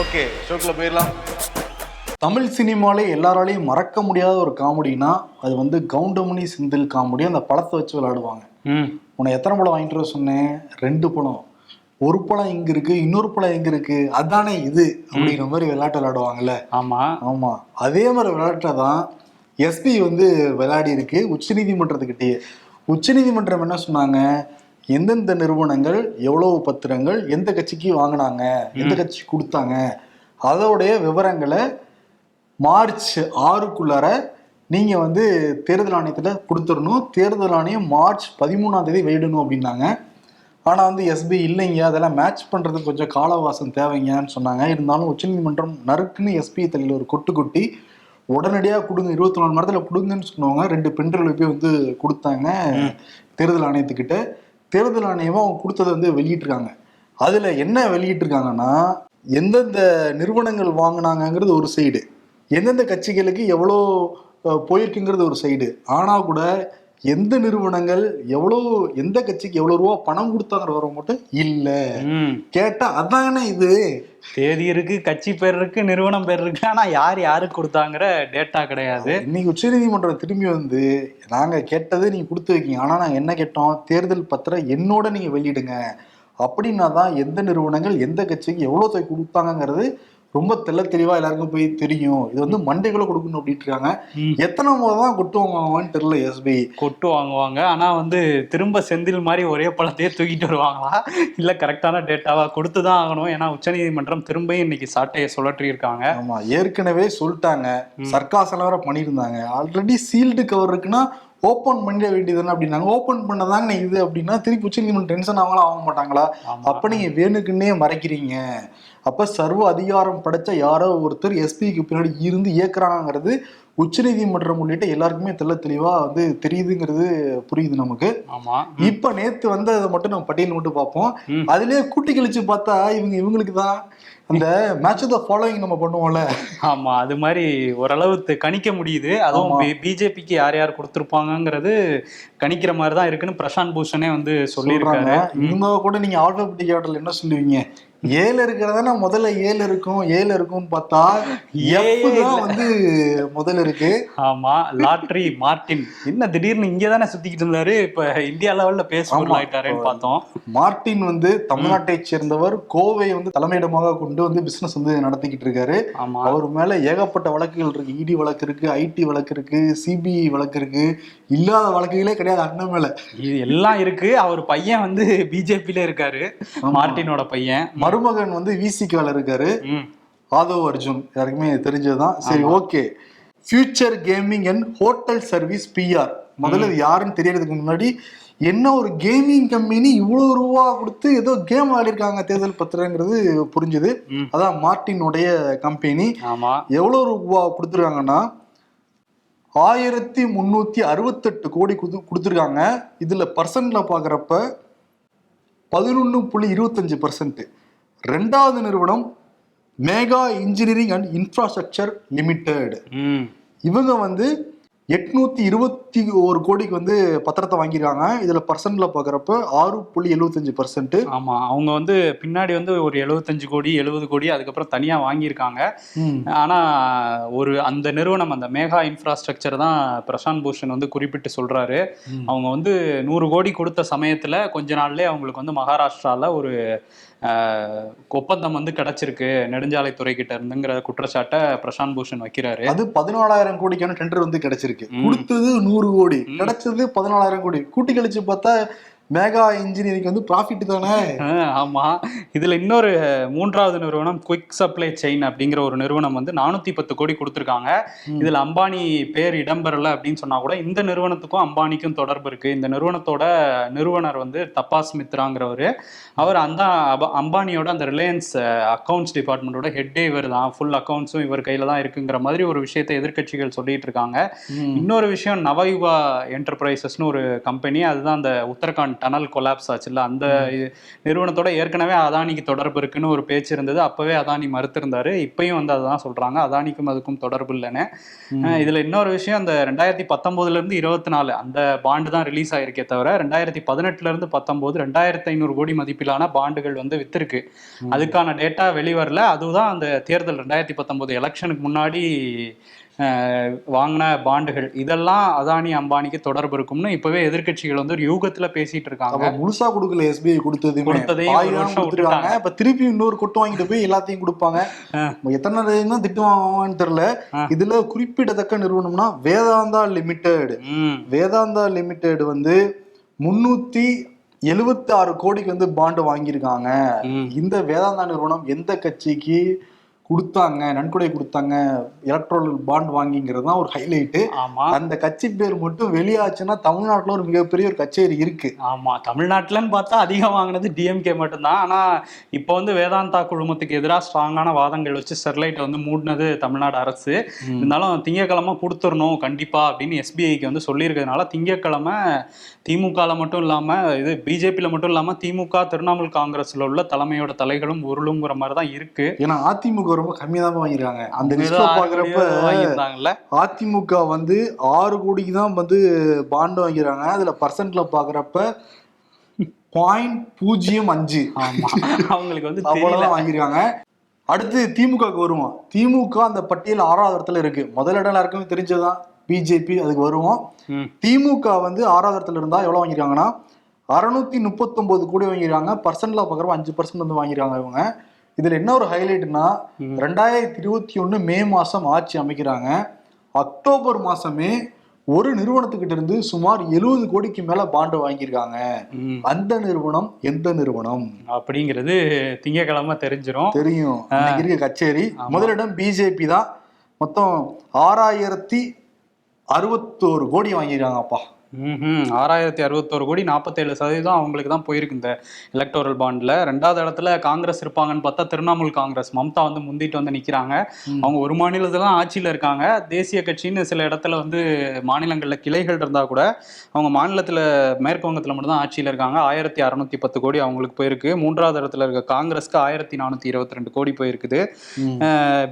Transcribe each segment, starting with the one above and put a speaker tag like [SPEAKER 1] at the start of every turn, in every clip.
[SPEAKER 1] Okay ஷோக்கில் போயிடலாம்.
[SPEAKER 2] தமிழ் சினிமாலே எல்லாராலையும் மறக்க முடியாத ஒரு காமெடினா அது வந்து கவுண்டமணி செந்தில் காமெடி அந்த படத்தை வச்சு விளையாடுவாங்க. உன்னை எத்தனை படம் வாங்கிட்டு வர சொன்னேன்? ரெண்டு படம். ஒரு படம் இங்க இருக்கு இன்னொரு படம் எங்க இருக்கு? அதானே இது அப்படிங்கிற மாதிரி விளையாட்டு விளையாடுவாங்கல்ல.
[SPEAKER 3] ஆமா.
[SPEAKER 2] ஆமா. அதே மாதிரி விளையாட்டை தான் எஸ்பி வந்து விளையாடி இருக்கு உச்சநீதிமன்றத்துக்கிட்டேயே. உச்சநீதிமன்றம் என்ன சொன்னாங்க? எந்தெந்த நிறுவனங்கள் எவ்வளவு பத்திரங்கள் எந்த கட்சிக்கு வாங்கினாங்க எந்த கட்சிக்கு கொடுத்தாங்க அதோடைய விவரங்களை மார்ச் ஆறுக்குள்ளார நீங்க வந்து தேர்தல் ஆணையத்துல கொடுத்துடணும். தேர்தல் ஆணையம் மார்ச் பதிமூணாம் தேதி வெளியிடணும் அப்படின்னாங்க. ஆனா வந்து எஸ்பி இல்லைங்க அதெல்லாம் மேட்ச் பண்றதுக்கு கொஞ்சம் காலவாசம் தேவைங்கன்னு சொன்னாங்க. இருந்தாலும் உச்சநீதிமன்றம் நறுக்குன்னு எஸ்பி தலையில் ஒரு கொட்டு கொட்டி உடனடியாக கொடுங்க இருபத்தி நாலு மணி நேரத்தில் கொடுங்கன்னு சொன்னவங்க ரெண்டு பெண்கள் போய் வந்து கொடுத்தாங்க தேர்தல் ஆணையத்துக்கிட்ட. தேர்தல் ஆணையமா அவங்க கொடுத்ததை வந்து வெளியிட்டிருக்காங்க. அதில் என்ன வெளியிட்டிருக்காங்கன்னா எந்தெந்த நிறுவனங்கள் வாங்கினாங்கங்கிறது ஒரு சைடு எந்தெந்த கட்சிகளுக்கு எவ்வளோ போயிருக்குங்கிறது ஒரு சைடு ஆனால் கூட எந்த நிறுவனங்கள் எவ்வளோ எந்த கட்சிக்கு எவ்வளோ ரூபா பணம் கொடுத்தாங்கிற மட்டும் இல்லை. கேட்டா அதானே இது?
[SPEAKER 3] தேதி இருக்கு கட்சி பேர் இருக்கு நிறுவனம் பேர் இருக்கு. ஆனா யார் யாருக்கு கொடுத்தாங்கிற டேட்டா கிடையாது.
[SPEAKER 2] இன்னைக்கு உச்சநீதிமன்றம் திரும்பி வந்து நாங்க கேட்டது நீங்க கொடுத்து வைக்கீங்க. ஆனா நாங்க என்ன கேட்டோம்? தேர்தல் பத்திரம் என்னோட நீங்க வெளியிடுங்க. அப்படின்னா தான் எந்த நிறுவனங்கள் எந்த கட்சிக்கு எவ்வளவு தொகை கொடுத்தாங்கங்கிறது ரொம்ப தெள்ள தெளிவா எல்லாருக்கும் போய் தெரியும். இது வந்து மண்டைகளை கொடுக்கணும் அப்படின்ட்டு இருக்காங்க. எத்தனை முறை தான் கொட்டுவாங்கன்னு தெரியல எஸ்பி
[SPEAKER 3] கொட்டு வாங்குவாங்க. ஆனா வந்து திரும்ப செந்தில் மாதிரி ஒரே பழத்தையே தூக்கிட்டு வருவாங்களா? இல்ல கரெக்டான டேட்டாவா கொடுத்து தான் ஆகணும். ஏன்னா உச்சநீதிமன்றம் திரும்பியும் இன்னைக்கு சாட்டையை சுழற்றி இருக்காங்க
[SPEAKER 2] ஆமா ஏற்கனவே சொல்லிட்டாங்க. சர்க்காசெல்லாம் வேற பண்ணியிருந்தாங்க. ஆல்ரெடி சீல்டு கவர் இருக்குன்னா ஓப்பன் பண்ணிட வேண்டியதுன்னு அப்படின்னாங்க. ஓப்பன் பண்ணதாங்க இது அப்படின்னா திருப்பி உச்சநீதிமன்றம் டென்ஷன் ஆகலாம் ஆக மாட்டாங்களா. அப்ப நீங்க வேணுக்குன்னே மறைக்கிறீங்க. அப்ப சர்வ அதிகாரம் படைச்ச யாரோ ஒருத்தர் எஸ்பிக்கு பின்னாடி இருந்து இயக்குறாங்கிறது உச்சநீதிமன்றம் உள்ளிட்ட எல்லாருக்குமே தெள்ள தெளிவா வந்து தெரியுதுங்கிறது புரியுது நமக்கு.
[SPEAKER 3] ஆமா.
[SPEAKER 2] இப்ப நேத்து வந்து அதை மட்டும் நம்ம பட்டியல் மட்டும் பார்ப்போம். அதுலயே கூட்டி கழிச்சு பார்த்தா இவங்க இவங்களுக்கு தான் அந்த மேட்ச் த ஃபாலோயிங் நம்ம பண்ணுவோம்ல.
[SPEAKER 3] ஆமா அது மாதிரி ஓரளவு கணிக்க முடியுது. அதுவும் பிஜேபிக்கு யார் யார் கொடுத்துருப்பாங்கங்கிறது கணிக்கிற மாதிரி தான் இருக்குன்னு பிரசாந்த் பூஷனே வந்து சொல்லியிருக்காரு.
[SPEAKER 2] இருந்தா கூட நீங்க ஆல்பபெட்டிக் ஆர்டர்ல என்ன சொல்லுவீங்க? ஏழு இருக்கிறதா முதல்ல ஏழு இருக்கும். ஏழு இருக்கும்னு பார்த்தா
[SPEAKER 3] ஏ
[SPEAKER 2] F தான் வந்து முதல்ல இருக்கு.
[SPEAKER 3] ஆமா லாட்ரி மார்டின். என்ன திடீர்னு இங்கே தானே சுத்திக்கிட்டு இருந்தாரு? இப்ப இந்தியா லெவல்ல
[SPEAKER 2] ஆமா.
[SPEAKER 3] ஆயிட்டாருன்னு பார்த்தோம்.
[SPEAKER 2] மார்ட்டின் வந்து தமிழ்நாட்டை சேர்ந்தவர். கோவை வந்து தலைமையிடமாக கொண்டு வந்து பிசினஸ் வந்து நடத்திக்கிட்டு இருக்காரு.
[SPEAKER 3] ஆமா.
[SPEAKER 2] அவர் மேல ஏகப்பட்ட வழக்குகள் இருக்கு. இடி வழக்கு இருக்கு ஐடி வழக்கு இருக்கு சிபிஐ வழக்கு இருக்கு. இல்லாத வழக்குகளே கிடையாது அண்ணன் மேல.
[SPEAKER 3] இது எல்லாம் இருக்கு. அவர் பையன் வந்து பிஜேபியில இருக்காரு. மார்டினோட பையன்.
[SPEAKER 2] மருமகன் வந்து விசிகால இருக்காரு ஆதவ் அர்ஜுன் யாருக்குமே தெரிஞ்சதுதான். சரி okay. Future Gaming and Hotel Service PR முதல்ல இது யாருன்னு தெரியறதுக்கு முன்னாடி என்ன ஒரு கேமிங் கம்பெனி இவ்வளவு ரூபா கொடுத்து ஏதோ கேம் விளையாடிருக்காங்க தேர்தல் பத்திரங்கிறது புரிஞ்சுது. அதான் மார்ட்டினுடைய கம்பெனி
[SPEAKER 3] ஆமா.
[SPEAKER 2] எவ்வளவு ரூபா கொடுத்துருக்காங்கன்னா ஆயிரத்தி முன்னூத்தி அறுபத்தெட்டு கோடி குடு கொடுத்துருக்காங்க. இதுல பர்சன்ட்ல பாக்குறப்ப பதினொன்று புள்ளி இருபத்தஞ்சு பர்சன்ட் ரெண்டாவது நிறுவனம் Megha Engineering and Infrastructure Limited.
[SPEAKER 3] ம்.
[SPEAKER 2] இவங்க வந்து எட்நூத்தி இருபத்தி ஒரு கோடிக்கு வந்து பத்திரத்தை வாங்கியிருக்காங்க. இதுல பர்சன்ட்ல பாக்குறப்ப ஆறு புள்ளி எழுபத்தஞ்சு பர்சன்ட்
[SPEAKER 3] ஆமா அவங்க வந்து பின்னாடி வந்து ஒரு எழுபத்தஞ்சு கோடி எழுபது கோடி அதுக்கப்புறம் தனியா வாங்கியிருக்காங்க. ஆனா ஒரு அந்த நிறுவனம் அந்த மேகா இன்ஃப்ராஸ்ட்ரக்சர் தான் பிரசாந்த் பூஷன் வந்து குறிப்பிட்டு சொல்றாரு. அவங்க வந்து நூறு கோடி கொடுத்த சமயத்துல கொஞ்ச நாள்லயே அவங்களுக்கு வந்து மகாராஷ்டிரால ஒரு ஒப்பந்தம் வந்து கிடைச்சிருக்கு. நெடுஞ்சாலைத்துறை கிட்ட இருந்துங்கிற குற்றச்சாட்டை பிரசாந்த் பூஷன் வைக்கிறாரு.
[SPEAKER 2] அது பதினாலாயிரம் கோடிக்கான டெண்டர் வந்து கிடைச்சிருக்கு. கொடுத்தது நூறு கோடி. கிடைச்சது பதினாலாயிரம் கோடி. கூட்டி கழிச்சு பார்த்தா மேகா இன்ஜினியரிங் வந்து ப்ராஃபிட் தானே?
[SPEAKER 3] ஆஹ் ஆமா. இதுல இன்னொரு மூன்றாவது நிறுவனம் குயிக் சப்ளை செயின் அப்படிங்கிற ஒரு நிறுவனம் வந்து நானூத்தி பத்து கோடி கொடுத்துருக்காங்க. இதுல அம்பானி பேர் இடம்பெறல அப்படின்னு சொன்னா கூட இந்த நிறுவனத்துக்கும் அம்பானிக்கும் தொடர்பு இருக்கு. இந்த நிறுவனத்தோட நிறுவனர் வந்து தப்பாஸ் மித்ராங்கிறவர். அவர் அந்த அப- அம்பானியோட அந்த ரிலையன்ஸ் அக்கௌண்ட்ஸ் டிபார்ட்மெண்ட்டோட ஹெட்டே இவர் தான். ஃபுல் அக்கௌண்ட்ஸும் இவர் கையில தான் இருக்குங்கிற மாதிரி ஒரு விஷயத்தை எதிர்க்கட்சிகள் சொல்லிட்டு இருக்காங்க. இன்னொரு விஷயம் நவயுகா என்டர்பிரைசஸ்னு ஒரு கம்பெனி அதுதான் அந்த உத்தரகாண்ட் டனல் கொலாப்ஸ் ஆச்சுல்ல அந்த நிறுவனத்தோட ஏற்கனவே அதானிக்கு தொடர்பு இருக்குன்னு ஒரு பேச்சு இருந்தது. அப்பவே அதானி மறுத்திருந்தாரு. இப்பயும் வந்து அதுதான் சொல்றாங்க. அதானிக்கும் அதுக்கும் தொடர்பு இல்லைன்னு. இதுல இன்னொரு விஷயம் அந்த ரெண்டாயிரத்தி பத்தொன்பதுல இருந்து இருபத்தி நாலு அந்த பாண்டு தான் ரிலீஸ் ஆயிருக்கே தவிர ரெண்டாயிரத்தி பதினெட்டுல இருந்து பத்தொன்பது ரெண்டாயிரத்தி ஐநூறு கோடி மதிப்பிலான பாண்டுகள் வந்து வித்திருக்கு. அதுக்கான டேட்டா வெளிவரல. அதுதான் அந்த தேர்தல் ரெண்டாயிரத்தி பத்தொன்பது எலெக்ஷனுக்கு முன்னாடி வாங்கின பாண்டுகள். இதெல்லாம் அதானி அம்பானிக்கு தொடர்பு இருக்கும்னு இப்பவே எதிர்க்கட்சிகள் வந்து ஒரு யூகத்துல பேசிட்டு இருக்காங்க.
[SPEAKER 2] முழுசா கொடுக்கல எஸ்பிஐ
[SPEAKER 3] கொடுத்ததையும் வருஷம்
[SPEAKER 2] கொடுத்துருக்காங்க.
[SPEAKER 3] விட்டுட்டாங்க.
[SPEAKER 2] இப்ப திருப்பி இன்னொரு கொட்டு வாங்கிட்டு போய் எல்லாத்தையும் கொடுப்பாங்க. எத்தனை தான் திட்டு வாங்குவாங்கன்னு தெரியல. இதுல குறிப்பிடத்தக்க நிறுவனம்னா வேதாந்தா லிமிடெட் வேதாந்தா லிமிடெட் வந்து முன்னூத்தி எழுபத்தி ஆறு கோடிக்கு வந்து பாண்டு வாங்கியிருக்காங்க. இந்த வேதாந்தா நிறுவனம் எந்த கட்சிக்கு கொடுத்தாங்க நன்கொடை கொடுத்தாங்க எலக்ட்ரோல் பாண்ட் வாங்கிங்கிறது தான் ஒரு ஹைலைட்டு
[SPEAKER 3] ஆமா.
[SPEAKER 2] அந்த கட்சி பேர் மட்டும் வெளியாச்சுன்னா தமிழ்நாட்டுல ஒரு மிகப்பெரிய ஒரு கச்சேரி இருக்கு.
[SPEAKER 3] ஆமா. தமிழ்நாட்டுலன்னு பார்த்தா அதிகம் வாங்கினது டிஎம்கே மட்டும்தான். ஆனா இப்போ வந்து வேதாந்தா குழுமத்துக்கு எதிராக ஸ்ட்ராங்கான வாதங்கள் வச்சு ஸ்டெர்லைட்டை வந்து மூடினது தமிழ்நாடு அரசு. இருந்தாலும் திங்கக்கிழமை கொடுத்துடணும் கண்டிப்பா அப்படின்னு எஸ்பிஐக்கு வந்து சொல்லியிருக்கிறதுனால திங்கக்கிழமை திமுகல மட்டும் இல்லாம இது பிஜேபியில மட்டும் இல்லாம திமுக திரிணாமுல் காங்கிரஸ்ல உள்ள தலைமையோட தலைகளும் உருளுங்கிற மாதிரி தான் இருக்கு.
[SPEAKER 2] ஏன்னா அதிமுக ரொம்ப கம்மியா தான் வாங்கிருக்காங்க அந்த
[SPEAKER 3] ஏதோ
[SPEAKER 2] பாக்குறப்ப
[SPEAKER 3] வாங்கியிருந்தாங்கல்ல?
[SPEAKER 2] அதிமுக வந்து ஆறு கோடிக்கு தான் வந்து பாண்டு வாங்கிறாங்க அதுல பர்சன்ட்ல பாக்குறப்ப பாயிண்ட் பூஜ்ஜியம் அஞ்சு.
[SPEAKER 3] அவங்களுக்கு வந்து தெரியல.
[SPEAKER 2] அவ்வளவுதான் வாங்கியிருக்காங்க. அடுத்து திமுகவுக்கு வருவோம். திமுக அந்த பட்டியல் ஆறாவது இடத்துல இருக்கு. முதல் இடம் எல்லாருக்குமே தெரிஞ்சதுதான். பிஜேபி அதுக்கு வருவோம். திமுக வந்து ஆறாவது இடத்துல இருந்தா எவ்வளவு வாங்கிருக்காங்கன்னா அறுநூத்தி முப்பத்தொன்பது கோடி வாங்கிருக்காங்க பர்சன்ட்ல பாக்குறப்ப அஞ்சு பர்சன்ட் வந்து வாங்கிருக்காங்க இவங்க. இதுல என்ன ஒரு ஹைலைட்னா. ரெண்டாயிரத்தி இருபத்தி ஒண்ணு மே மாசம் ஆட்சி அமைக்கிறாங்க. அக்டோபர் மாசமே ஒரு நிறுவனத்துக்கிட்ட இருந்து சுமார் எழுபது கோடிக்கு மேல பாண்டு வாங்கியிருக்காங்க. அந்த நிறுவனம் எந்த நிறுவனம்?
[SPEAKER 3] அப்படிங்கிறது திங்கக்கிழமை தெரிஞ்சிரும்.
[SPEAKER 2] தெரியும். இருக்க கச்சேரி. முதலிடம் பிஜேபி தான். மொத்தம் ஆறாயிரத்தி அறுபத்தோரு கோடி வாங்கியிருக்காங்கப்பா.
[SPEAKER 3] ஆறாயிரத்தி அறுபத்தோரு கோடி நாற்பத்தேழு சதவீதம் அவங்களுக்கு தான் போயிருக்கு இந்த எலக்டோரல் பாண்ட்ல ரெண்டாவது இடத்துல காங்கிரஸ் இருப்பாங்கன்னு பார்த்தா திரிணாமுல் காங்கிரஸ் மம்தா வந்து முந்திட்டு வந்து நிக்கிறாங்க. அவங்க ஒரு மாநிலத்துல தான் ஆட்சியில இருக்காங்க. தேசிய கட்சின்னு சில இடத்துல வந்து மாநிலங்கள்ல கிளைகள் இருந்தா கூட அவங்க மாநிலத்துல மேற்கு வங்கத்துல மட்டும் தான் ஆட்சியில இருக்காங்க. ஆயிரத்தி அறுநூத்தி பத்து கோடி அவங்களுக்கு போயிருக்கு. மூன்றாவது இடத்துல இருக்க காங்கிரஸ்க்கு ஆயிரத்தி நானூத்தி இருபத்தி ரெண்டு கோடி போயிருக்குது.
[SPEAKER 2] ம்.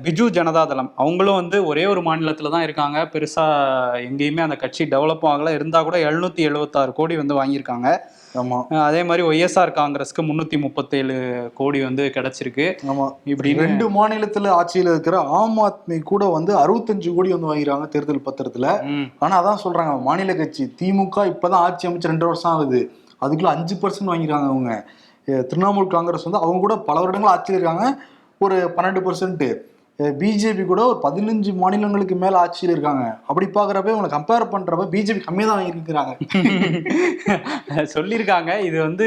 [SPEAKER 3] பிஜு ஜனதாதளம். அவங்களும் வந்து ஒரே ஒரு மாநிலத்துல தான் இருக்காங்க. பெருசா எங்கேயுமே அந்த கட்சி டெவலப்பும் ஆகல. இருந்தா கூட எழுநூத்தி எழுபத்தாறு கோடி வந்து வாங்கியிருக்காங்க.
[SPEAKER 2] ஆமா.
[SPEAKER 3] அஹ் அதே மாதிரி ஒய்எஸ்ஆர் காங்கிரஸ்க்கு முன்னூத்தி முப்பத்தேழு கோடி வந்து கிடைச்சிருக்கு.
[SPEAKER 2] ஆமா.
[SPEAKER 3] இப்படின்னு
[SPEAKER 2] ரெண்டு மாநிலத்துல ஆட்சியில இருக்கிற ஆம் ஆத்மி கூட வந்து அறுபத்தஞ்சு கோடி வந்து வாங்கிருக்காங்க தேர்தல் பத்திரத்துல. ஆனா அதான் சொல்றாங்க மாநில கட்சி திமுக இப்பதான் ஆட்சி அமைச்சு ரெண்டு வருஷம் ஆகுது. அதுக்குள்ள அஞ்சு பர்சன்ட் வாங்கிருக்காங்க அவங்க. திரிணாமுல் காங்கிரஸ் வந்து அவங்க கூட பல வருடங்கள் ஆட்சியில் இருக்காங்க. ஒரு பன்னெண்டு பர்சன்ட் பிஜேபி கூட ஒரு பதினஞ்சு மாநிலங்களுக்கு மேல ஆட்சியில் இருக்காங்க. அப்படி பாக்குறப்ப இவங்களை கம்பேர் பண்றப்ப பிஜேபி கம்மியா தான் வாங்கியிருக்கிறாங்க.
[SPEAKER 3] சொல்லியிருக்காங்க. இது வந்து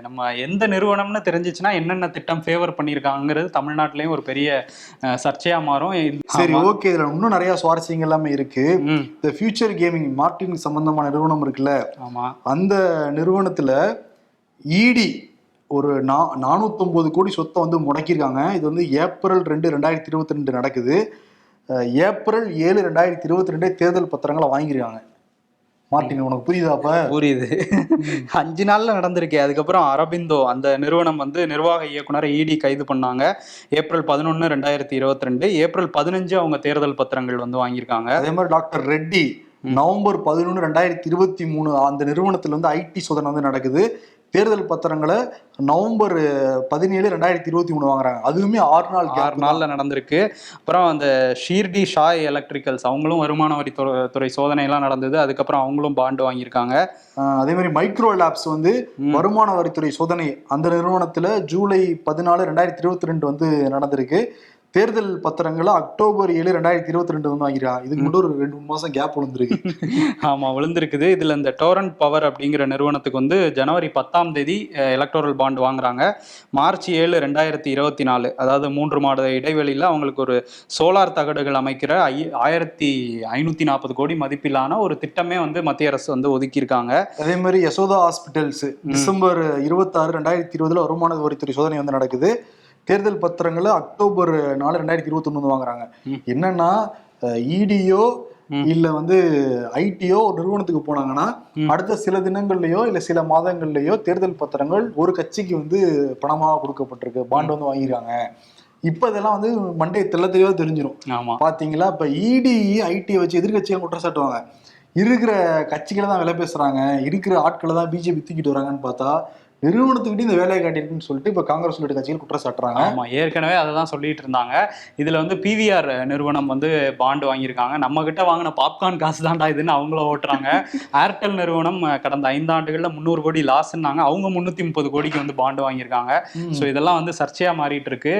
[SPEAKER 3] நம்ம எந்த நிறுவனம்னு தெரிஞ்சிச்சுன்னா என்னென்ன திட்டம் ஃபேவர் பண்ணியிருக்காங்கிறது தமிழ்நாட்டிலயும் ஒரு பெரிய சர்ச்சையா மாறும்.
[SPEAKER 2] சரி. ஓகே இதுல இன்னும் நிறைய சுவாரஸ்யங்கள் எல்லாமே இருக்கு. இந்த ஃபியூச்சர் கேமிங் மார்டின் சம்பந்தமான நிறுவனம் இருக்குல்ல.
[SPEAKER 3] ஆமா.
[SPEAKER 2] அந்த நிறுவனத்துல இடி ஒரு நா நானூத்தொன்பது கோடி சொத்தை வந்து முடக்கியிருக்காங்க. இது வந்து ஏப்ரல் ரெண்டு ரெண்டாயிரத்தி இருபத்தி ரெண்டு நடக்குது. ஏப்ரல் ஏழு ரெண்டாயிரத்தி இருபத்தி ரெண்டே தேர்தல் பத்திரங்களை வாங்கியிருக்காங்க. மார்ட்டின் உனக்கு புரியுதா அப்ப?
[SPEAKER 3] புரியுது. அஞ்சு நாள்ல நடந்திருக்கு. அதுக்கப்புறம் அரபிந்தோ அந்த நிறுவனம் வந்து நிர்வாக இயக்குனரை இடி கைது பண்ணாங்க. ஏப்ரல் பதினொன்னு ரெண்டாயிரத்தி இருபத்தி ரெண்டு. ஏப்ரல் பதினஞ்சு அவங்க தேர்தல் பத்திரங்கள் வந்து வாங்கியிருக்காங்க.
[SPEAKER 2] அதே மாதிரி டாக்டர் ரெட்டி நவம்பர் பதினொன்று ரெண்டாயிரத்தி இருபத்தி மூணு அந்த நிறுவனத்துல வந்து ஐடி சோதனை வந்து நடக்குது. தேர்தல் பத்திரங்களை நவம்பர் பதினேழு ரெண்டாயிரத்தி இருபத்தி மூணு வாங்குறாங்க. அதுவுமே ஆறு நாள்
[SPEAKER 3] ஆறு. நாள்ல நடந்திருக்கு. அப்புறம் அந்த ஷீர்டி ஷாய் எலக்ட்ரிக்கல்ஸ் அவங்களும் வருமான வரி துறை- துறை சோதனை எல்லாம் நடந்தது. அதுக்கப்புறம் அவங்களும் பாண்டு வாங்கியிருக்காங்க.
[SPEAKER 2] அதே மாதிரி மைக்ரோ லேப்ஸ் வந்து வருமான வரித்துறை சோதனை அந்த நிறுவனத்துல ஜூலை பதினாலு ரெண்டாயிரத்தி இருபத்தி ரெண்டு வந்து நடந்திருக்கு. தேர்தல் பத்திரங்களை அக்டோபர் ஏழு ரெண்டாயிரத்தி இருபத்தி ரெண்டு வந்து இதுக்கு மட்டும் ஒரு ரெண்டு மூணு மாசம் கேப் விழுந்திருக்கு.
[SPEAKER 3] ஆமா விழுந்திருக்குது. இதுல இந்த டோரண்ட் பவர் அப்படிங்கிற நிறுவனத்துக்கு வந்து ஜனவரி பத்தாம் தேதி எலக்டோரல் பாண்ட் வாங்குறாங்க. மார்ச் ஏழு ரெண்டாயிரத்தி இருபத்தி நாலு. அதாவது மூன்று மாத இடைவெளியில அவங்களுக்கு ஒரு சோலார் தகடுகள் அமைக்கிற ஐ ஆயிரத்தி ஐநூத்தி நாற்பது கோடி மதிப்பிலான ஒரு திட்டமே வந்து மத்திய அரசு வந்து ஒதுக்கியிருக்காங்க.
[SPEAKER 2] அதே மாதிரி யசோதா ஹாஸ்பிட்டல்ஸ் டிசம்பர் இருபத்தாறு ரெண்டாயிரத்தி இருபதுல வருமான வரித்துறை சோதனை வந்து நடக்குது. தேர்தல் பத்திரங்களை அக்டோபர் நாலு ரெண்டாயிரத்தி இருபத்தி ஒண்ணு வாங்குறாங்க. என்னன்னா இடியோ. இல்ல வந்து ஐடியோ ஒரு நிறுவனத்துக்கு போனாங்கன்னா. அடுத்த சில தினங்கள்லயோ இல்ல சில மாதங்கள்லயோ தேர்தல் பத்திரங்கள் ஒரு கட்சிக்கு வந்து பணமாக கொடுக்கப்பட்டிருக்கு. பாண்ட் வந்து வாங்கிருக்காங்க. இப்ப இதெல்லாம் வந்து மண்டே தெளிவா தெரிஞ்சிடும்
[SPEAKER 3] ஆமா.
[SPEAKER 2] பாத்தீங்களா? இப்ப இடி ஐடியை வச்சு எதிர்கட்சிகள் குற்றச்சாட்டுவாங்க. இருக்கிற கட்சிகளை தான் விலை பேசுறாங்க. இருக்கிற ஆட்களை தான் பிஜேபி தூக்கிட்டு வராங்கன்னு பார்த்தா நிறுவனத்துக்கிட்டே இந்த வேலையை காட்டியிருக்குன்னு சொல்லிட்டு இப்ப காங்கிரஸ் உள்ளிட்ட கட்சிகள் குற்றச்சாட்டுறாங்க.
[SPEAKER 3] ஆமா ஏற்கனவே அதை தான் சொல்லிட்டு இருந்தாங்க. இதுல வந்து பிவிஆர் நிறுவனம் வந்து பாண்டு வாங்கியிருக்காங்க. நம்ம கிட்ட வாங்கின பாப்கார்ன் காசு தான்டா இதுன்னு அவங்கள ஓட்டுறாங்க. ஏர்டெல் நிறுவனம் கடந்த ஐந்தாண்டுகள்ல முந்நூறு கோடி லாஸ்ன்னாங்க அவங்க முன்னூத்தி முப்பது கோடிக்கு வந்து பாண்டு வாங்கியிருக்காங்க. ஸோ இதெல்லாம் வந்து சர்ச்சையா மாறிட்டு இருக்கு.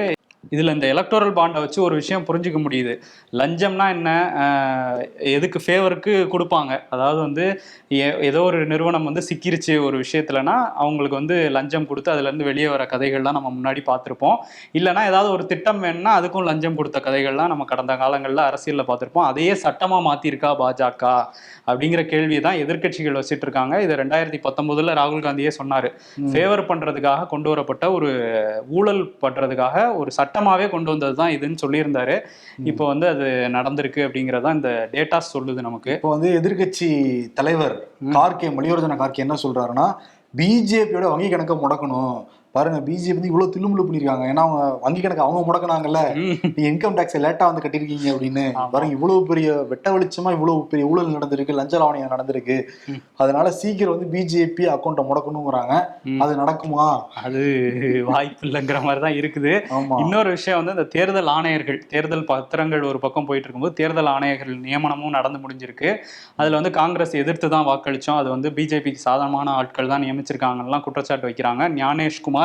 [SPEAKER 3] இதுல இந்த எலக்டோரல் பாண்டை வச்சு ஒரு விஷயம் புரிஞ்சுக்க முடியுது. லஞ்சம்னா என்ன? எதுக்கு ஃபேவருக்கு கொடுப்பாங்க? அதாவது வந்து ஏதோ ஒரு நிறுவனம் வந்து சிக்கிருச்சு ஒரு விஷயத்துலனா அவங்களுக்கு வந்து லஞ்சம் கொடுத்து அதுல இருந்து வெளியே வர கதைகள்லாம் நம்ம முன்னாடி பார்த்திருப்போம். இல்லைன்னா ஏதாவது ஒரு திட்டம் வேணும்னா அதுக்கும் லஞ்சம் கொடுத்த கதைகள்லாம் நம்ம கடந்த காலங்களில் அரசியலில் பார்த்திருப்போம். அதையே சட்டமா மாத்திருக்கா பாஜக? அப்படிங்கிற கேள்வியை தான் எதிர்க்கட்சிகள் வச்சிட்டு இருக்காங்க இதை ரெண்டாயிரத்தி பத்தொன்பதுல ராகுல் காந்தியே சொன்னாரு. ஃபேவர் பண்றதுக்காக கொண்டு வரப்பட்ட ஒரு ஊழல் பண்றதுக்காக ஒரு சட்டமாவே கொண்டு வந்தது தான் இதுன்னு சொல்லியிருந்தாரு. இப்போ வந்து அது நடந்திருக்கு அப்படிங்கறதான் இந்த டேட்டாஸ் சொல்லுது நமக்கு.
[SPEAKER 2] இப்போ வந்து எதிர்க்கட்சி தலைவர் கார்கே மல்லிகார்ஜுன கார்கே என்ன சொல்றாருன்னா பிஜேபியோட வங்கி கணக்கை முடக்கணும். பாருங்க பிஜேபி வந்து இவ்வளவு தில்லுமுள்ளு பண்ணிருக்காங்க. ஏன்னா அவங்க வங்கி கணக்கு அவங்க முடக்குனாங்கல்ல. நீங்க இன்கம் டாக்ஸ் லேட்டா வந்து கட்டிருக்கீங்க அப்படின்னு. பாருங்க இவ்வளவு பெரிய வெட்ட வெளிச்சமா இவ்வளவு பெரிய ஊழல் நடந்திருக்கு லஞ்ச லாவணியம் நடந்திருக்கு. அதனால சீக்கிரம் வந்து பிஜேபி அக்கௌண்ட்டை முடக்கணுங்கிறாங்க. அது நடக்குமா?
[SPEAKER 3] அது வாய்ப்பு இல்லைங்கிற மாதிரி தான் இருக்குது இன்னொரு விஷயம் வந்து இந்த தேர்தல் ஆணையர்கள் தேர்தல் பத்திரங்கள் ஒரு பக்கம் போயிட்டு இருக்கும்போது தேர்தல் ஆணையர்கள் நியமனமும் நடந்து முடிஞ்சிருக்கு. அதுல வந்து காங்கிரஸ் எதிர்த்து தான் வாக்களிச்சோம். அது வந்து பிஜேபிக்கு சாதகமான ஆட்கள் தான் நியமிச்சிருக்காங்கலாம் குற்றச்சாட்டு வைக்கிறாங்க. ஞானேஷ்குமார்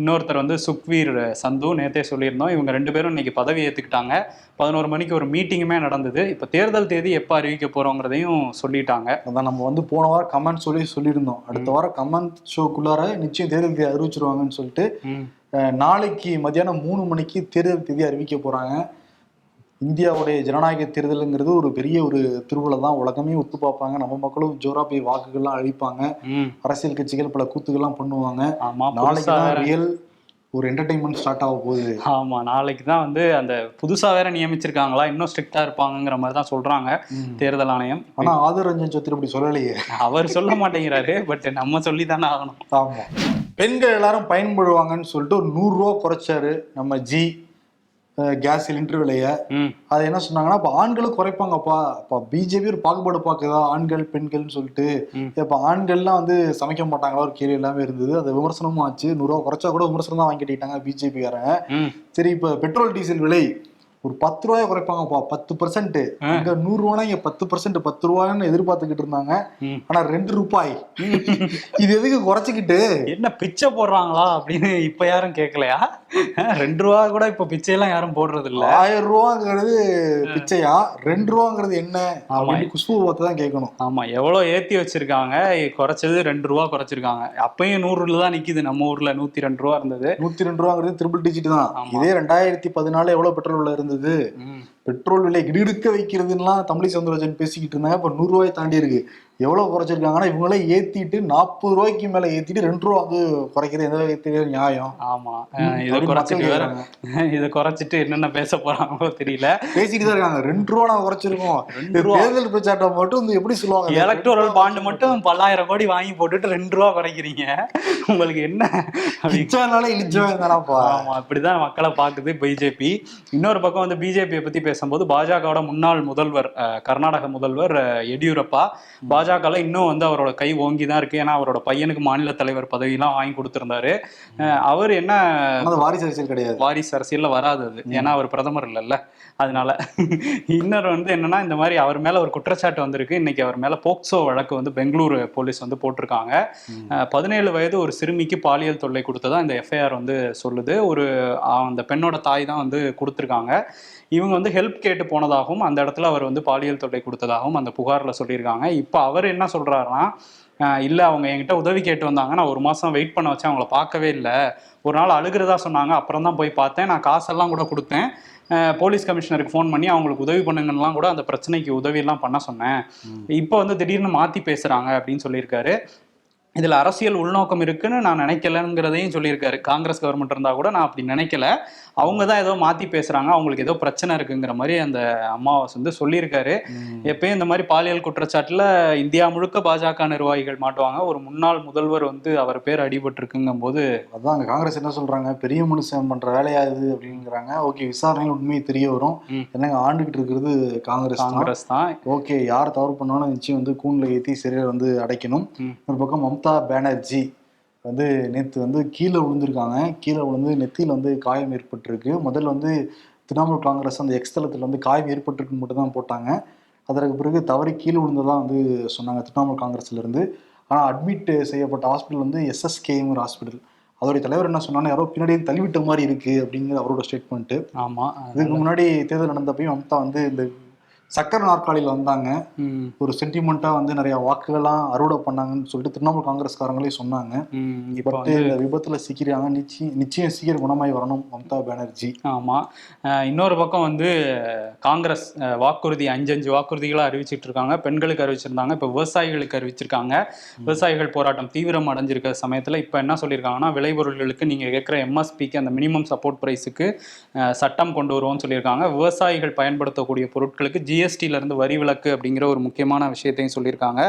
[SPEAKER 3] இன்னொருத்தர் வந்து சுக்வீர் சந்து நேத்தே சொல்லியிருந்தோம். இவங்க ரெண்டு பேரும் இன்னைக்கு பதவி ஏத்துக்கிட்டாங்க. பதினோரு மணிக்கு ஒரு மீட்டிங்குமே நடந்தது. இப்போ தேர்தல் தேதி எப்போ அறிவிக்க போறோங்கிறதையும் சொல்லிட்டாங்க.
[SPEAKER 2] அதான் நம்ம வந்து போன வாரம் கமெண்ட் சொல்லி சொல்லியிருந்தோம். அடுத்த வாரம் கமெண்ட் ஷோக்குள்ளார நிச்சயம் தேர்தல் தேதி அறிவிச்சிருவாங்கன்னு சொல்லிட்டு நாளைக்கு மத்தியானம் மூணு மணிக்கு தேர்தல் தேதி அறிவிக்க போறாங்க. இந்தியாவுடைய ஜனநாயக தேர்தலுங்கிறது ஒரு பெரிய ஒரு திருவிழா தான். உலகமே ஒத்து பார்ப்பாங்க. நம்ம மக்களும் ஜோரா போய் வாக்குகள்லாம் அழிப்பாங்க. அரசியல் கட்சிகள் பல கூத்துக்கள்லாம் பண்ணுவாங்க. நாளைக்கு தான் ரியல் ஒரு என்டர்டைன்மெண்ட் ஸ்டார்ட் ஆக போகுது.
[SPEAKER 3] ஆமா நாளைக்கு தான் வந்து அந்த புதுசா வேற நியமிச்சிருக்காங்களா? இன்னும் ஸ்ட்ரிக்டா இருப்பாங்கங்கிற மாதிரி தான் சொல்றாங்க தேர்தல் ஆணையம்.
[SPEAKER 2] ஆனா ஆதர் ரஞ்சன் சௌத்ரி அப்படி சொல்லலையே.
[SPEAKER 3] அவர் சொல்ல மாட்டேங்கிறாரு பட் நம்ம சொல்லி தானே ஆகணும்.
[SPEAKER 2] ஆமா. பெண்கள் எல்லாரும் பயன்படுவாங்கன்னு சொல்லிட்டு ஒரு நூறு ரூபா குறைச்சாரு நம்ம ஜி. கேஸ் சிலிண்டர் விலைய. அது என்ன சொன்னாங்கன்னா இப்போ ஆண்களும் குறைப்பாங்கப்பா. அப்போ பிஜேபி ஒரு பாகுபாடு பார்க்குதா? ஆண்கள் பெண்கள்னு சொல்லிட்டு. இப்போ ஆண்கள்லாம் வந்து சமைக்க மாட்டாங்களா? ஒரு கேள்வி எல்லாமே இருந்தது. அது விமர்சனமும் ஆச்சு. நூறுரூவா குறைச்சா கூட விமர்சனம் தான் வாங்கிட்டாங்க பிஜேபிக்காரங்க
[SPEAKER 3] ம்.
[SPEAKER 2] சரி இப்போ பெட்ரோல் டீசல் விலை. ஒரு பத்து ரூபாய் குறைப்பாங்கப்பா. பத்து பர்சன்ட் இங்க நூறு ரூபானா இங்க பத்து பர்சன்ட் பத்து ரூபாய்னு எதிர்பார்த்துக்கிட்டு இருந்தாங்க. ஆனா ரெண்டு ரூபாய். இது எதுக்கு குறைச்சிக்கிட்டு?
[SPEAKER 3] என்ன பிச்சை போடுறாங்களா அப்படின்னு இப்ப யாரும் கேட்கலையா ரெண்டு ரூபா கூட இப்ப பிச்சையெல்லாம் யாரும் போடுறது இல்ல
[SPEAKER 2] ஆயிரம் ரூபாங்கிறது பிச்சையா? ரெண்டு ரூபாங்கிறது என்ன? அப்படின்னு குஷ்பு பார்த்து தான் கேட்கணும்
[SPEAKER 3] ஆமா எவ்வளவு ஏத்தி வச்சிருக்காங்க? குறைச்சது ரெண்டு ரூபா குறைச்சிருக்காங்க. அப்பயும் நூறுல தான் நிக்குது. நம்ம ஊர்ல நூத்தி ரெண்டு ரூபா இருந்தது.
[SPEAKER 2] நூத்தி ரெண்டு ரூபாங்கிறது ட்ரிபிள் டிஜிட் தான். இதே ரெண்டாயிரத்தி பதினாலு எவ்வளவு பெட்ரோல் விலை இருந்தது. பெட்ரோல் விலை இடுக்க வைக்கிறதுலாம் தமிழி சவுந்தரராஜன் பேசிக்கிட்டு இருந்தாங்க. இப்ப நூறு ரூபாய் தாண்டி இருக்கு எவ்வளவு குறைச்சிருக்காங்கன்னா இவங்களே ஏத்திட்டு நாற்பது ரூபாய்க்கு மேல ஏத்திட்டு ரெண்டு ரூபா வந்து குறைக்கிறது எந்த விதத்திலே நியாயம்.
[SPEAKER 3] ஆமா.
[SPEAKER 2] ம்,
[SPEAKER 3] அஹ் இதை குறைச்சிட்டு வேற. இதை குறைச்சிட்டு என்னென்ன பேச போறாங்களோ தெரியல.
[SPEAKER 2] பேசிட்டு தான் இருக்காங்க. ரெண்டு ரூபா நாங்க குறைச்சிருக்கோம்.
[SPEAKER 3] ரெண்டு ரூபா.
[SPEAKER 2] தேர்தல் பிரச்சாரம் மட்டும் வந்து எப்படி சொல்லுவாங்க?
[SPEAKER 3] எலக்டோரல் பாண்டு மட்டும் பல்லாயிரம் கோடி வாங்கி போட்டுட்டு ரெண்டு ரூபா குறைக்கிறீங்க. உங்களுக்கு என்ன? அப்படி
[SPEAKER 2] இச்சவனால இழிச்சவன் தானப்பா.
[SPEAKER 3] ஆமா அப்படிதான் மக்களை பாக்குது பிஜேபி இன்னொரு பக்கம் வந்து பிஜேபியை பத்தி பேசும்போது பாஜகவோட முன்னாள் முதல்வர் கர்நாடக முதல்வர் எடியூரப்பா பாஜகல இன்னும் வந்து அவரோட கை ஓங்கி தான் இருக்கு. ஏன்னா அவரோட பையனுக்கு மாநில தலைவர் பதவியெல்லாம் வாங்கி கொடுத்திருந்தாரு. அவர் என்ன
[SPEAKER 2] வாரிசு அரசியல் கிடையாது.
[SPEAKER 3] வாரிசு அரசியல்ல வராது அது. ஏன்னா அவர் பிரதமர் இல்லைல்ல. அதனால இன்னொரு வந்து என்னன்னா இந்த மாதிரி அவர் மேல ஒரு குற்றச்சாட்டு வந்திருக்கு. இன்னைக்கு அவர் மேல போக்சோ வழக்கு வந்து பெங்களூரு போலீஸ் வந்து போட்டிருக்காங்க. பதினேழு வயது ஒரு சிறுமிக்கு பாலியல் தொல்லை கொடுத்ததா இந்த எஃப்ஐஆர் வந்து சொல்லுது. ஒரு அந்த பெண்ணோட தாய் தான் வந்து கொடுத்துருக்காங்க. இவங்க வந்து ஹெல்ப் கேட்டு போனதாகவும் அந்த இடத்துல அவர் வந்து பாலியல் தொல்லை கொடுத்ததாகவும் அந்த புகார்ல சொல்லியிருக்காங்க. இப்போ அவர் என்ன சொல்றாருன்னா அஹ், இல்ல அவங்க என்கிட்ட உதவி கேட்டு வந்தாங்க. நான் ஒரு மாசம் வெயிட் பண்ண வச்சேன். அவங்கள பார்க்கவே இல்லை. ஒரு நாள் அழுகிறதா சொன்னாங்க. அப்புறம் தான் போய் பார்த்தேன். நான் காசெல்லாம் கூட கொடுத்தேன். போலீஸ் கமிஷனருக்கு ஃபோன் பண்ணி அவங்களுக்கு உதவி பண்ணுங்கலாம் கூட அந்த பிரச்சனைக்கு உதவி எல்லாம் பண்ண சொன்னேன். இப்போ வந்து திடீர்னு மாத்தி பேசுறாங்க அப்படின்னு சொல்லியிருக்காரு. இதுல அரசியல் உள்நோக்கம் இருக்குன்னு நான் நினைக்கலங்கிறதையும் சொல்லியிருக்காரு. காங்கிரஸ் கவர்மெண்ட் இருந்தா கூட நான் அப்படி நினைக்கல. அவங்க தான் ஏதோ மாத்தி பேசுறாங்க. அவங்களுக்கு ஏதோ பிரச்சனை இருக்குங்கிற மாதிரி அந்த அம்மாவாஸ் வந்து சொல்லியிருக்காரு. எப்பயும் இந்த மாதிரி பாலியல் குற்றச்சாட்டுல இந்தியா முழுக்க பாஜக நிர்வாகிகள் மாட்டுவாங்க. ஒரு முன்னாள் முதல்வர் வந்து அவர் பேர் அடிபட்டு இருக்குங்கும் போது
[SPEAKER 2] அதான் காங்கிரஸ் என்ன சொல்றாங்க? பெரிய மனுஷன் பண்ற வேலையா இது அப்படிங்கிறாங்க. ஓகே விசாரணையில் உண்மை தெரிய வரும். என்னங்க ஆண்டுகிட்டு இருக்கிறது காங்கிரஸ் தான்?
[SPEAKER 3] காங்கிரஸ் தான்.
[SPEAKER 2] ஓகே யார் தவறு பண்ணாலும் நிச்சயம் வந்து கூண்டில் ஏற்றி சிறையில் வந்து அடைக்கணும். ஒரு பக்கம் மம்தா பானர்ஜி வந்து நேற்று வந்து கீழே விழுந்திருக்காங்க. கீழே விழுந்து நெத்தியில் வந்து காயம் ஏற்பட்டிருக்கு. முதல்ல வந்து திரிணாமுல் காங்கிரஸ் அந்த எக்ஸ்தலத்தில் வந்து காயம் ஏற்பட்டிருக்குன்னு மட்டும் தான் போட்டாங்க. அதற்கு பிறகு தவறி கீழே விழுந்ததாக வந்து சொன்னாங்க திரிணாமுல் காங்கிரஸ்ல இருந்து. ஆனால் அட்மிட் செய்யப்பட்ட ஹாஸ்பிட்டல் வந்து எஸ்எஸ்கேங்கிற ஹாஸ்பிட்டல் அதோடைய தலைவர் என்ன சொன்னாங்கன்னா யாரோ பின்னாடி தள்ளிவிட்ட மாதிரி இருக்கு அப்படிங்கிற அவரோட ஸ்டேட்மெண்ட்டு
[SPEAKER 3] ஆமா.
[SPEAKER 2] இதுக்கு முன்னாடி தேர்தல் நடந்தப்பையும் மம்தா வந்து இந்த சக்கர நாற்காலியில் வந்தாங்க. ஒரு சென்டிமெண்ட்டாக வந்து நிறைய வாக்குகள்லாம் அறுவடை பண்ணாங்கன்னு சொல்லிட்டு திரிணாமுல் காங்கிரஸ்காரங்களே சொன்னாங்க.
[SPEAKER 3] இப்போ
[SPEAKER 2] பட் இந்த விபத்துல சிக்கிறாங்க நிச்சயம் நிச்சயம் சீக்கிரம் குணமாய் வரணும் மம்தா பானர்ஜி.
[SPEAKER 3] ஆமா. அஹ் இன்னொரு பக்கம் வந்து காங்கிரஸ் வாக்குறுதி அஞ்சு அஞ்சு வாக்குறுதிகளை அறிவிச்சிட்டு இருக்காங்க பெண்களுக்கு அறிவிச்சிருந்தாங்க இப்போ விவசாயிகளுக்கு அறிவிச்சிருக்காங்க. விவசாயிகள் போராட்டம் தீவிரம் அடைஞ்சிருக்க சமயத்துல இப்போ என்ன சொல்லியிருக்காங்கன்னா விளைபொருள்களுக்கு நீங்க கேட்குற எம்எஸ்பிக்கு அந்த மினிமம் சப்போர்ட் ப்ரைஸுக்கு சட்டம் கொண்டு வருவோம்னு சொல்லியிருக்காங்க. விவசாயிகள் பயன்படுத்தக்கூடிய பொருட்களுக்கு ஜிஎஸ்டில இருந்து வரி விலக்கு அப்படிங்கிற ஒரு முக்கியமான விஷயத்தையும் சொல்லியிருக்காங்க.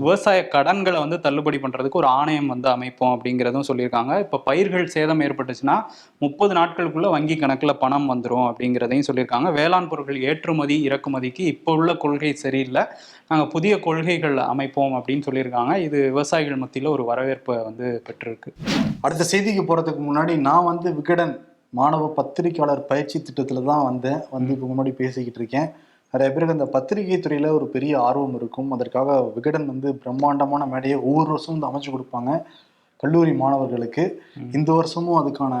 [SPEAKER 3] விவசாய கடன்களை வந்து தள்ளுபடி பண்றதுக்கு ஒரு ஆணையம் வந்து அமைப்போம் அப்படிங்கிறதும் சொல்லியிருக்காங்க. இப்போ பயிர்கள் சேதம் ஏற்பட்டுச்சுன்னா முப்பது நாட்களுக்குள்ள வங்கி கணக்குல பணம் வந்துரும் அப்படிங்கிறதையும் சொல்லியிருக்காங்க. வேளாண் பொருட்கள் ஏற்றுமதி இறக்குமதிக்கு இப்போ உள்ள கொள்கை சரியில்லை. நாங்கள் புதிய கொள்கைகள் அமைப்போம் அப்படின்னு சொல்லியிருக்காங்க. இது விவசாயிகள் மத்தியில் ஒரு வரவேற்பை வந்து பெற்றிருக்கு.
[SPEAKER 2] அடுத்த செய்திக்கு போறதுக்கு முன்னாடி நான் வந்து விகடன் மாணவ பத்திரிக்கையாளர் பயிற்சி திட்டத்துல தான் வந்தேன். வந்து இப்போ முன்னாடி பேசிக்கிட்டு இருக்கேன். நிறைய பேருக்கு அந்த பத்திரிகை துறையில ஒரு பெரிய ஆர்வம் இருக்கும். அதற்காக விகடன் வந்து பிரம்மாண்டமான மேடையை ஒவ்வொரு வருஷமும் வந்து அமைச்சு கொடுப்பாங்க கல்லூரி மாணவர்களுக்கு. இந்த வருஷமும் அதுக்கான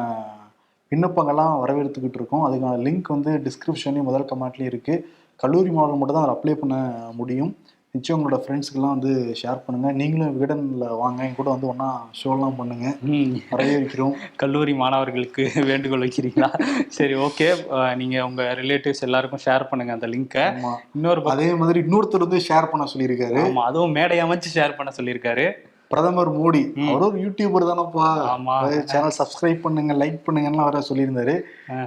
[SPEAKER 2] விண்ணப்பங்கள்லாம் வரவேற்றுக்கிட்டு இருக்கோம். அதுக்கான லிங்க் வந்து டிஸ்கிரிப்ஷன்லையும் முதல் கமெண்ட்லேயும் இருக்கு. கல்லூரி மாணவர்கள் மட்டும் தான் அதை அப்ளை பண்ண முடியும். நிச்சயம் உங்களோட ஃப்ரெண்ட்ஸ்க்கெல்லாம் வந்து ஷேர் பண்ணுங்க. நீங்களும் விகடனில் வாங்க. என் கூட வந்து ஒன்றா ஷோலாம் பண்ணுங்க.
[SPEAKER 3] ம்,
[SPEAKER 2] வரவேற்கிறோம்.
[SPEAKER 3] கல்லூரி மாணவர்களுக்கு வேண்டுகோள் வைக்கிறீங்களா? சரி ஓகே நீங்க உங்க ரிலேட்டிவ்ஸ் எல்லாருக்கும் ஷேர் பண்ணுங்க அந்த லிங்கை
[SPEAKER 2] ஆமா.
[SPEAKER 3] இன்னொரு
[SPEAKER 2] அதே மாதிரி இன்னொருத்தர் வந்து ஷேர் பண்ண சொல்லியிருக்காரு.
[SPEAKER 3] ஆமா அதுவும் மேடை அமைச்சு ஷேர் பண்ண சொல்லியிருக்காரு.
[SPEAKER 2] பிரதமர் மோடி. அவரும் ஒரு யூடியூபர் தானப்பா.
[SPEAKER 3] ஆமா.
[SPEAKER 2] சேனல் சப்ஸ்கிரைப் பண்ணுங்க லைக் பண்ணுங்கன்னு வர சொல்லியிருந்தாரு.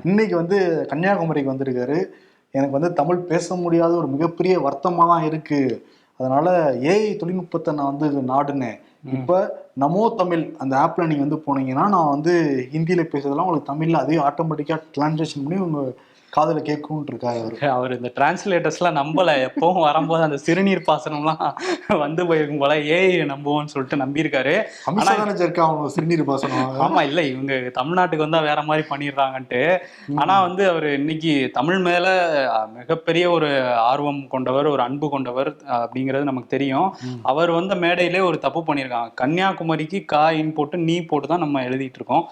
[SPEAKER 2] இன்னைக்கு வந்து கன்னியாகுமரிக்கு வந்திருக்காரு. எனக்கு வந்து தமிழ் பேச முடியாத ஒரு மிகப்பெரிய வருத்தமா தான் இருக்கு. அதனால ஏஐ தொழில்நுட்பத்தை நான் வந்து நாடுனேன். இப்ப நமோ தமிழ் அந்த ஆப்ல நீங்க வந்து போனீங்கன்னா நான் வந்து ஹிந்தியில பேசுறதெல்லாம் உங்களுக்கு தமிழ்ல அதே ஆட்டோமேட்டிக்கா டிரான்ஸ்லேஷன் பண்ணி உங்க காதுல கேட்கும்னு இருக்காரு அவரு
[SPEAKER 3] அவர் இந்த டிரான்ஸ்லேட்டர்ஸ்லாம் நம்பல. எப்பவும் வரும்போது அந்த சிறுநீர் பாசனம்லாம் வந்து போயிருக்கும் போல. ஏஐ நம்புவோம்னு சொல்லிட்டு நம்பியிருக்காரு.
[SPEAKER 2] அவங்க சிறுநீர் பாசனம்.
[SPEAKER 3] ஆமா இல்ல இவங்க தமிழ்நாட்டுக்கு வந்தா வேற மாதிரி பண்ணிடுறாங்கன்ட்டு. ஆனா வந்து அவர் இன்னைக்கு தமிழ் மேல மிகப்பெரிய ஒரு ஆர்வம் கொண்டவர் ஒரு அன்பு கொண்டவர் அப்படிங்கிறது நமக்கு தெரியும். அவர் வந்த மேடையிலே ஒரு தப்பு பண்ணியிருக்காங்க. கன்னியாகுமரிக்கு கா இன் போட்டு நீ போட்டு தான் நம்ம எழுதிட்டு இருக்கோம்.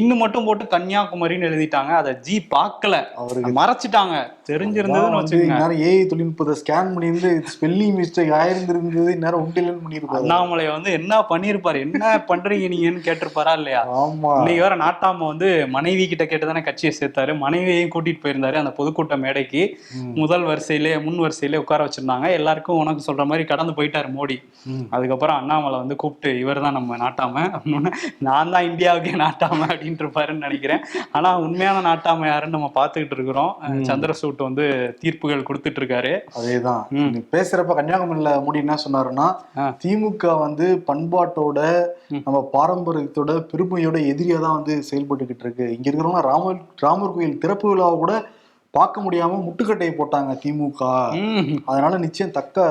[SPEAKER 3] இன்னும் மட்டும் போட்டு கன்னியாகுமரின்னு எழுதிட்டாங்க. அதை ஜி பார்க்கல
[SPEAKER 2] அவருக்கு
[SPEAKER 3] மறைச்சிட்டாங்க. தெரிஞ்சிருந்ததுன்னு வச்சுக்கோங்க.
[SPEAKER 2] ஏஐ தொழில்நுட்பத்தை ஸ்கேன் பண்ணியிருந்து ஸ்பெல்லிங் மிஸ்டேக் ஆயிருந்திருந்தது இந்நேரம் உண்டிலன்னு பண்ணியிருப்பாரு.
[SPEAKER 3] அண்ணாமலை வந்து என்ன பண்ணிருப்பாரு என்ன பண்றீங்க நீங்கன்னு கேட்டிருப்பாரா இல்லையா?
[SPEAKER 2] ஆமா.
[SPEAKER 3] இன்னைக்கு வேற நாட்டாம வந்து மனைவி கிட்ட கேட்டு தானே கட்சியை சேர்த்தாரு. மனைவியையும் கூட்டிட்டு போயிருந்தாரு அந்த பொதுக்கூட்ட மேடைக்கு. முதல் வரிசையிலே முன் வரிசையிலே உட்கார வச்சிருந்தாங்க. எல்லாருக்கும் உனக்கு சொல்ற மாதிரி கடந்து போயிட்டாரு மோடி. அதுக்கப்புறம் அண்ணாமலை வந்து கூப்பிட்டு இவர் தான் நம்ம நாட்டாம. அப்படின்னு நான் தான் இந்தியாவுக்கே நாட்டாம அப்படின்ட்டு இருப்பாருன்னு நினைக்கிறேன். ஆனா உண்மையான நாட்டாம யாருன்னு நம்ம பார்த்துக்கிட்டு இருக்கிறோம். சந்திரசூட் வந்து தீர்ப்புகள் கொடுத்துட்டு இருக்காரு
[SPEAKER 2] அதேதான் பேசுறப்ப கன்னியாகுமரியில மூடி என்ன சொன்னாருன்னா. திமுக வந்து பண்பாட்டோட. நம்ம பாரம்பரியத்தோட பெருமையோட எதிரியா தான் வந்து செயல்பட்டுக்கிட்டு இருக்கு. இங்க இருக்கிறவங்க ராமர் ராமர் கோயில் திறப்பு விழாவை கூட பார்க்க முடியாம முட்டுக்கட்டையை போட்டாங்க திமுக. அதனால நிச்சயம் தக்க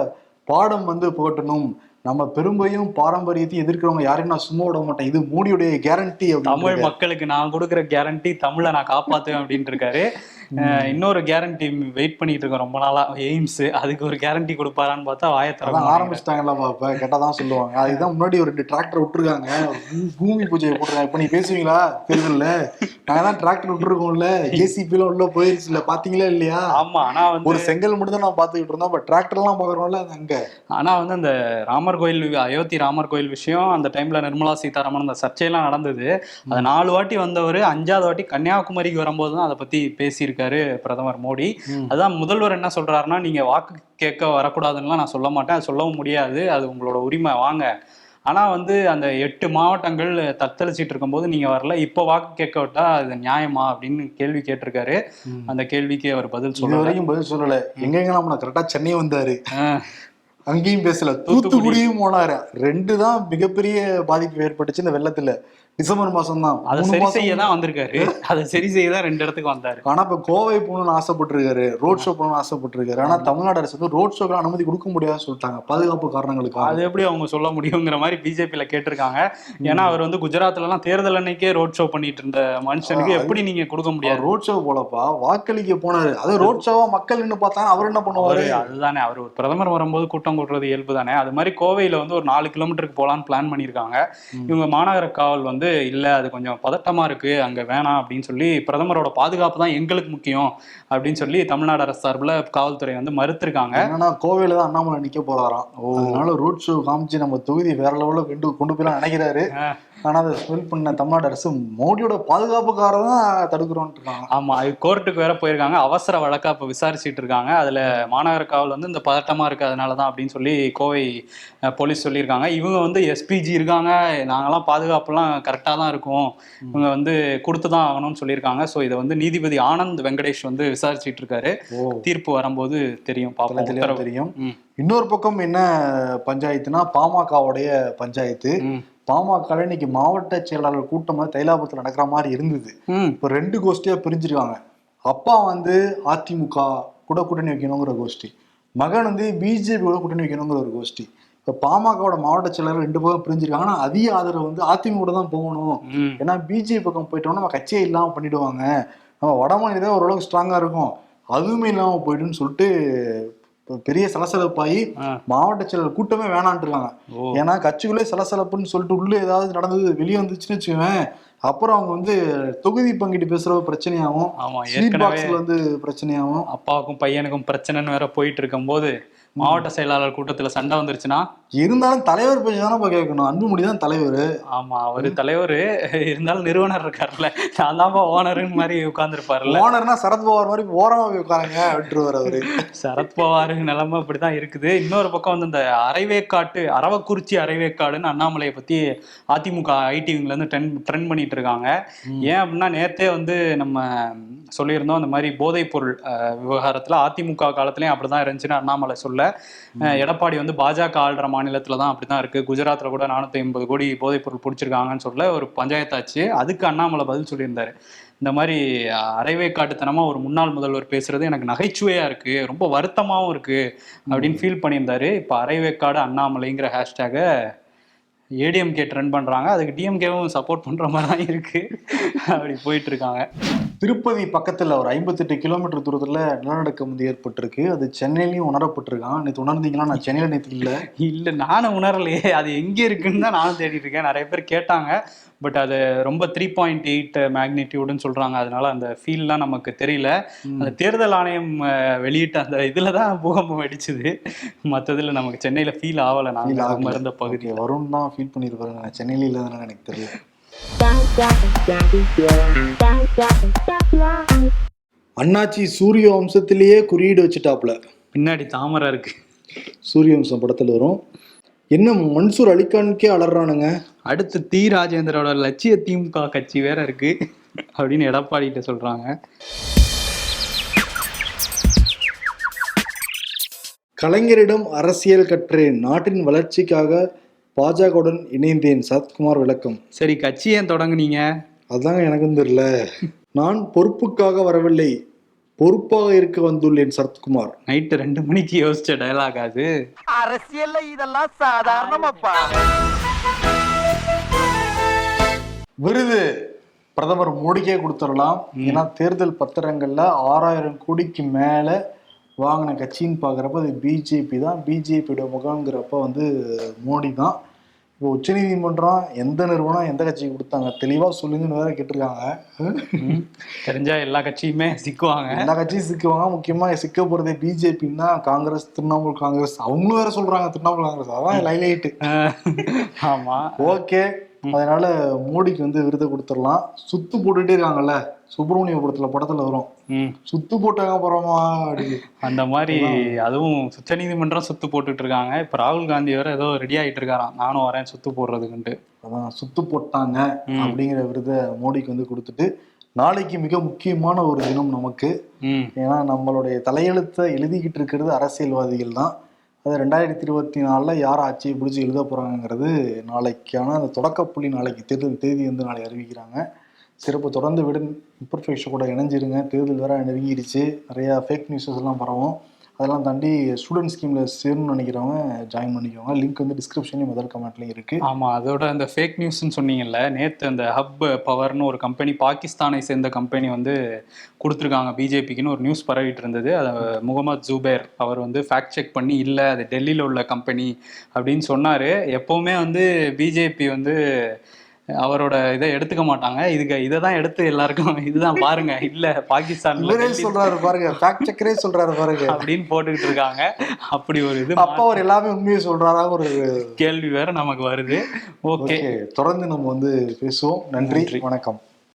[SPEAKER 2] பாடம் வந்து புகட்டணும். நம்ம பெருமையும் பாரம்பரியத்தையும் எதிர்க்கிறவங்க யாரையும் நான் சும்மா விட மாட்டேன். இது மோடியுடைய கேரண்டி
[SPEAKER 3] தமிழ் மக்களுக்கு நான் கொடுக்குற கேரண்டி தமிழை நான் காப்பாத்துவேன் அப்படின்ட்டு இருக்காரு. இன்னொரு கேரண்டி வெயிட் பண்ணிட்டு இருக்கோம் ரொம்ப நாளா. எய்ம்ஸ் அதுக்கு ஒரு கேரண்டி கொடுப்பாரான்னு பார்த்தா வாயை
[SPEAKER 2] அதான்
[SPEAKER 3] திறக்க
[SPEAKER 2] ஆரம்பிச்சிட்டாங்கல்ல இப்ப கேட்டா தான் சொல்லுவாங்க அதுதான் முன்னாடி ஒரு ரெண்டு டிராக்டர் விட்டுருக்காங்க. பூமி பூஜையை போட்டுருக்காங்க. இப்ப நீ பேசுவீங்களா? தெரியல நாங்க தான் டிராக்டர் விட்டுருக்கோம்ல. ஏசிபி எல்லாம் உள்ள போயிருச்சு இல்ல பாத்தீங்களா இல்லையா?
[SPEAKER 3] ஆமா ஆனா வந்து
[SPEAKER 2] ஒரு செங்கல் மட்டும் தான் நான் பாத்துக்கிட்டு இருந்தோம். இப்ப டிராக்டர் எல்லாம் பாக்குறோம்ல அங்க.
[SPEAKER 3] ஆனா வந்து அந்த ராமர் கோயில் அயோத்தி ராமர் கோயில் விஷயம் அந்த டைம்ல நிர்மலா சீதாராமன் அந்த சர்ச்சையெல்லாம் நடந்தது. அது நாலு வாட்டி வந்தவர் அஞ்சாவது வாட்டி கன்னியாகுமரிக்கு வரும்போது தான் அதை பத்தி பேசியிருக்காரு பிரதமர் மோடி. அதான் முதல்வர் என்ன சொல்றாருன்னா நீங்க வாக்கு கேட்க வரக்கூடாதுன்னுலாம் நான் சொல்ல மாட்டேன். சொல்லவும் முடியாது. அது உங்களோட உரிமை. வாங்க. ஆனா வந்து அந்த எட்டு மாவட்டங்கள் தத்தளிச்சிட்டு இருக்கும்போது நீங்க வரல. இப்போ வாக்கு கேட்க விட்டா அது நியாயமா அப்படின்னு கேள்வி கேட்டிருக்காரு. அந்த கேள்விக்கு அவர் பதில்
[SPEAKER 2] இது
[SPEAKER 3] சொல்லல.
[SPEAKER 2] வரைக்கும் பதில் சொல்லல. எங்க எங்கெல்லாம் போனா கரெக்டா சென்னை வந்தாரு. அங்கேயும் பேசல. தூத்துக்குடியும் போனாரு. ரெண்டு தான் மிகப்பெரிய பாதிப்பு ஏற்பட்டுச்சு இந்த வெள்ளத்துல. டிசம்பர் மாசம் தான்
[SPEAKER 3] அதை சரி செய்ய தான் வந்திருக்காரு. அதை சரி செய்ய தான் ரெண்டு இடத்துக்கு வந்தாரு.
[SPEAKER 2] ஆனா இப்ப கோவை போகணும்னு ஆசைப்பட்டிருக்காரு. ரோட் ஷோ போகணும்னு ஆசைப்பட்டிருக்காரு. ஆனா தமிழ்நாடு அரசு வந்து ரோட் ஷோக்கு அனுமதி கொடுக்க முடியாதுன்னு சொல்லிட்டாங்க. பாதுகாப்பு காரணங்களுக்காக.
[SPEAKER 3] அது எப்படி அவங்க சொல்ல முடியுங்கிற மாதிரி பிஜேபியில கேட்டிருக்காங்க. ஏன்னா அவர் வந்து குஜராத்ல எல்லாம் தேர்தல் அன்னைக்கே ரோட் ஷோ பண்ணிட்டு இருந்த மனுஷனுக்கு எப்படி நீங்க கொடுக்க முடியாது?
[SPEAKER 2] ரோட் ஷோ போலப்பா. வாக்களிக்க போனாரு. அது ரோட் ஷோவா மக்கள் நின்னு பார்த்தா அவர் என்ன பண்ணுவாரு?
[SPEAKER 3] அதுதானே. அவர் பிரதமர் வரும்போது கூட்டம் கூட்டுறது இயல்பு தானே அது மாதிரி கோவையில வந்து ஒரு நாலு கிலோமீட்டருக்கு போலான்னு பிளான் பண்ணியிருக்காங்க. இவங்க மாநகர காவல் வந்து இல்ல அது கொஞ்சம் பதட்டமா இருக்கு அங்க வேணாம் அப்படின்னு சொல்லி பிரதமரோட பாதுகாப்பு தான் எங்களுக்கு முக்கியம் அப்படின்னு சொல்லி தமிழ்நாடு அரசு சார்பில் காவல்துறை வந்து மறுத்திருக்காங்க.
[SPEAKER 2] என்னன்னா கோவையில தான் அண்ணாமலை நிக்க போறாராம். அதனால ரோட் ஷோ காமிச்சு நம்ம தொகுதி வேற லெவல்ல கொண்டு கொண்டு போய்லாம் நினைக்கிறாரு. ஆனா அதை ஸ்மெல் பண்ண தமிழ்நாடு அரசு மோடியோட பாதுகாப்புக்காக தான் தடுக்கிறோம்னு இருக்காங்க
[SPEAKER 3] ஆமா அது கோர்ட்டுக்கு வேற போயிருக்காங்க. அவசர வழக்கா இப்ப விசாரிச்சுட்டு இருக்காங்க. அதுல மாநகர காவல் வந்து இந்த பதட்டமா இருக்கு அதனாலதான் அப்படின்னு சொல்லி கோவை போலீஸ் சொல்லியிருக்காங்க. இவங்க வந்து எஸ்பிஜி இருக்காங்க. நாங்கெல்லாம் பாதுகாப்புலாம் கரெக்டா தான் இருக்கும். இவங்க வந்து கொடுத்து தான் ஆகணும்னு சொல்லியிருக்காங்க. ஸோ இதை வந்து நீதிபதி ஆனந்த் வெங்கடேஷ் வந்து விசாரிச்சுட்டு இருக்காரு. தீர்ப்பு வரும்போது தெரியும். உத்தரவு.
[SPEAKER 2] தெரியும். இன்னொரு பக்கம் என்ன பஞ்சாயத்துனா பாமகவுடைய பஞ்சாயத்து. பாமக இன்னைக்கு மாவட்ட செயலாளர் கூட்டம் வந்து தைலாபுரத்தில் நடக்கிற மாதிரி இருந்தது. இப்போ ரெண்டு கோஷ்டியா பிரிஞ்சிருக்காங்க. அப்பா வந்து அதிமுக கூட கூட்டணி வைக்கணுங்கிற கோஷ்டி. மகன் வந்து பிஜேபி கூட கூட்டணி வைக்கணுங்கிற ஒரு கோஷ்டி. இப்போ பாமகவோட மாவட்ட செயலாளர் ரெண்டு பக்கம் பிரிஞ்சிருக்காங்க. ஆனால் அதிக ஆதரவு வந்து அதிமுக தான் போகணும். ஏன்னா பிஜேபி பக்கம் போயிட்டோம்னா நம்ம கட்சியே இல்லாமல் பண்ணிடுவாங்க. நம்ம வட மாநிலம் ஓரளவுக்கு ஸ்ட்ராங்காக இருக்கும். அதுவுமே இல்லாமல் போயிடுன்னு சொல்லிட்டு பெரிய சலசலப்பாகி. மாவட்ட செயலர் கூட்டமே வேணான்ட்டு இருக்காங்க
[SPEAKER 3] ஓ.
[SPEAKER 2] ஏன்னா கட்சிக்குள்ளே சலசலப்புன்னு சொல்லிட்டு உள்ளே ஏதாவது நடந்தது வெளியே வந்துச்சுன்னு வச்சுக்குவேன் அப்புறம் அவங்க வந்து தொகுதி பங்கிட்டு பேசுற பிரச்சனையாகும்.
[SPEAKER 3] ஆமா
[SPEAKER 2] பாக்ஸ்ல வந்து பிரச்சனையாகும்.
[SPEAKER 3] அப்பாவுக்கும் பையனுக்கும் பிரச்சனைன்னு வேற போயிட்டு இருக்கும்போது மாவட்ட செயலாளர் கூட்டத்துல சண்டை வந்துருச்சுன்னா?
[SPEAKER 2] இருந்தாலும் தலைவர் பேச்சு தானே கேட்கணும். அன்புமணி தான் தலைவர்.
[SPEAKER 3] ஆமா அவரு தலைவர். இருந்தாலும் நிறுவனர் இருக்காருல்ல. நான் தான்ப்பா ஓனருன்னு மாதிரி உட்கார்ந்துருப்பாருல்ல.
[SPEAKER 2] ஓனர்னா சரத்பவார் மாதிரி ஓரமா போய் உட்காருங்க விட்டுருவார் அவரு.
[SPEAKER 3] சரத்பவார் நிலைமை இப்படிதான் இருக்குது. இன்னொரு பக்கம் வந்து இந்த அரைவேக்காட்டு அரவக்குறிச்சி அரைவேக்காடுன்னு அண்ணாமலையை பத்தி அதிமுக ஐடிவிங்ல இருந்து ட்ரெண்ட் ட்ரெண்ட் பண்ணிட்டு இருக்காங்க. ஏன் அப்படின்னா நேத்தே வந்து நம்ம சொல்லியிருந்தோம் அந்த மாதிரி போதைப் பொருள் விவகாரத்துல அதிமுக காலத்துலயும் அப்படிதான் இருந்துச்சுன்னு அண்ணாமலை சொல்ல. எடப்பாடி வந்து பாஜக ஆள்ற மாநிலத்துல தான் அப்படிதான் இருக்கு. குஜராத்ல கூட நானூத்தி ஐம்பது கோடி போதைப் பொருள் பிடிச்சிருக்காங்கன்னு சொல்ல ஒரு பஞ்சாயத்தாச்சு அதுக்கு அண்ணாமலை பதில் சொல்லியிருந்தாரு. இந்த மாதிரி அஹ், அரைவேக்காட்டுத்தனமா ஒரு முன்னாள் முதல்வர் பேசுறது எனக்கு நகைச்சுவையா இருக்கு. ரொம்ப வருத்தமாவும் இருக்கு அப்படின்னு ஃபீல் பண்ணியிருந்தாரு. இப்ப அரைவேக்காடு அண்ணாமலைங்கிற ஹேஷ்டேக ஏடிஎம்கே ட்ரெண்ட் பண்றாங்க. அதுக்கு டிஎம்கேவும் சப்போர்ட் பண்ற மாதிரி தான் இருக்கு. அப்படி போயிட்டு இருக்காங்க
[SPEAKER 2] திருப்பதி பக்கத்துல ஒரு ஐம்பத்தெட்டு கிலோமீட்டர் தூரத்துல நிலநடுக்கம் வந்து ஏற்பட்டிருக்கு. அது சென்னையிலயும் உணரப்பட்டிருக்கான். நேற்று உணர்ந்தீங்களா? நான் சென்னையில நேற்று இல்ல.
[SPEAKER 3] இல்ல நானும் உணரலையே. அது எங்க இருக்குன்னு தான் நானும் தேடிட்டு இருக்கேன். நிறைய பேர் கேட்டாங்க. பட் அது ரொம்ப த்ரீ பாயிண்ட் எயிட் மேக்னிடியூடுன்னு சொல்றாங்க. அதனால அந்த ஃபீல்லாம் நமக்கு தெரியல. அந்த தேர்தல் ஆணையம் வெளியிட்ட அந்த இதுல தான் பூகம்பம் வெடிச்சுது மத்ததுல நமக்கு சென்னையில ஃபீல் ஆகல
[SPEAKER 2] Feel
[SPEAKER 3] நாங்க
[SPEAKER 2] ஆகல.
[SPEAKER 3] இருந்த பகுதி
[SPEAKER 2] வருண் தான் ஃபீல் பண்ணிருப்பாரு நான் சென்னையில இல்லதுனால எனக்கு தெரியல. அண்ணாச்சி சூரிய வம்சத்திலேயே குறியீடு வச்சுட்டாப்ல
[SPEAKER 3] பின்னாடி தாமரை இருக்கு.
[SPEAKER 2] சூரிய வம்சம் படத்துல வரும். என்ன மன்சூர் அலிகானுக்கே அலறானுங்க?
[SPEAKER 3] அடுத்து தி ராஜேந்திரோட லட்சிய திமுக கட்சி வேற இருக்கு அப்படின்னு எடப்பாடிகிட்ட சொல்றாங்க.
[SPEAKER 2] கலைஞரிடம் அரசியல் கற்றேன் நாட்டின் வளர்ச்சிக்காக பாஜகவுடன் இணைந்தேன். சரத்குமார் விளக்கம்.
[SPEAKER 3] சரி கட்சி ஏன் தொடங்குனீங்க?
[SPEAKER 2] அதாங்க எனக்கும் தெரியல. நான் பொறுப்புக்காக வரவில்லை. பொறுப்பாக இருக்க வந்துள்ளேன் சரத்குமார்.
[SPEAKER 3] நைட்டு ரெண்டு மணிக்கு யோசிச்ச டயலாக் அது.
[SPEAKER 1] அரசியல்ல இதெல்லாம் சாதாரணமாப்பா.
[SPEAKER 2] விருது பிரதமர் மோடிக்கே கொடுத்துடலாம். ஏன்னா தேர்தல் பத்திரங்கள்ல ஆறாயிரம் கோடிக்கு மேல வாங்கின கட்சின்னு பார்க்குறப்ப அது பிஜேபி தான். பிஜேபியோட முகங்கிறப்ப வந்து மோடி தான். இப்போ உச்சநீதிமன்றம் எந்த நிறுவனம் எந்த கட்சிக்கு கொடுத்தாங்க? தெளிவா சொல்லுங்கன்னு வேற கேட்டிருக்காங்க.
[SPEAKER 3] தெரிஞ்சா எல்லா கட்சியுமே சிக்குவாங்க.
[SPEAKER 2] எல்லா கட்சியும் சிக்குவாங்க. முக்கியமா சிக்க போறதே பிஜேபின்னா காங்கிரஸ் திரிணாமுல் காங்கிரஸ். அவங்களும் வேற சொல்றாங்க திரிணாமுல் காங்கிரஸ். அதான் லைலைட்டு
[SPEAKER 3] ஆமா.
[SPEAKER 2] ஓகே. அதனால மோடிக்கு வந்து விருதை கொடுத்துடலாம். சுத்து போட்டுட்டே இருக்காங்கல்ல சுப்பிரமணியபுரத்துல படத்துல வரும்.
[SPEAKER 3] ம்.
[SPEAKER 2] சுத்து போட்டாங்க அப்புறமா அப்படி.
[SPEAKER 3] அந்த மாதிரி அதுவும் உச்சநீதிமன்றம் சுத்து போட்டுட்டு இருக்காங்க. இப்ப ராகுல் காந்தி வேற ஏதோ ரெடி ஆயிட்டு இருக்காராம். நானும் வரேன் சுத்து போடுறதுக்குன்ட்டு.
[SPEAKER 2] அதான் சுத்து போட்டாங்க. அப்படிங்கிற விருதை மோடிக்கு வந்து கொடுத்துட்டு நாளைக்கு மிக முக்கியமான ஒரு தினம் நமக்கு. ஏன்னா நம்மளுடைய தலையெழுத்தை எழுதிக்கிட்டு இருக்கிறது அரசியல்வாதிகள் தான். அது ரெண்டாயிரத்தி இருபத்தி நாலில் யார் ஆட்சியை பிடிச்சி எழுத போகிறாங்கிறது நாளைக்கான அந்த தொடக்கப்புள்ளி நாளைக்கு தேர்தல் தேதி வந்து நாளை அறிவிக்கிறாங்க. சிறப்பு தொடர்ந்து விட இம்பர்ஃபெக்ஷன் கூட இணைஞ்சிருங்க. தேர்தல் வேற நெருங்கிடுச்சு நிறையா ஃபேக் நியூஸஸ் எல்லாம் பரவும். அதெல்லாம் தாண்டி ஸ்டூடெண்ட் ஸ்கீமில் சேரணும்னு நினைக்கிறவங்க ஜாயின் பண்ணிக்கோங்க. லிங்க் வந்து டிஸ்கிரிப்ஷன்லேயும் முதல் கமெண்ட்லையும் இருக்குது
[SPEAKER 3] ஆமாம் அதோட அந்த ஃபேக் நியூஸ்னு சொன்னீங்கல்ல நேற்று அந்த ஹப் பவர்னு ஒரு கம்பெனி பாகிஸ்தானை சேர்ந்த கம்பெனி வந்து கொடுத்துருக்காங்க. பிஜேபிக்குன்னு ஒரு நியூஸ் பரவிட்டு இருந்தது. அதை முகமது ஜூபேர் அவர் வந்து ஃபேக்ட் செக் பண்ணி இல்லை அது டெல்லியில் உள்ள கம்பெனி அப்படின்னு சொன்னார். எப்போவுமே வந்து பிஜேபி வந்து அவரோட இதை எடுத்துக்க மாட்டாங்க. இதுக்கு இதை தான் எடுத்து எல்லாருக்கும் இதுதான் பாருங்க. இல்ல பாகிஸ்தான்ல
[SPEAKER 2] சொல்றாரு பாருங்க. ஃபேக்ட் செக்கரே சொல்றாரு பாருங்க.
[SPEAKER 3] அப்படின்னு போட்டுக்கிட்டு இருக்காங்க. அப்படி ஒரு இது
[SPEAKER 2] அப்பா அவர் எல்லாமே உண்மையை சொல்றாரா ஒரு
[SPEAKER 3] கேள்வி வேற நமக்கு வருது. ஓகே
[SPEAKER 2] தொடர்ந்து நம்ம வந்து பேசுவோம்.
[SPEAKER 3] நன்றி.
[SPEAKER 2] வணக்கம்.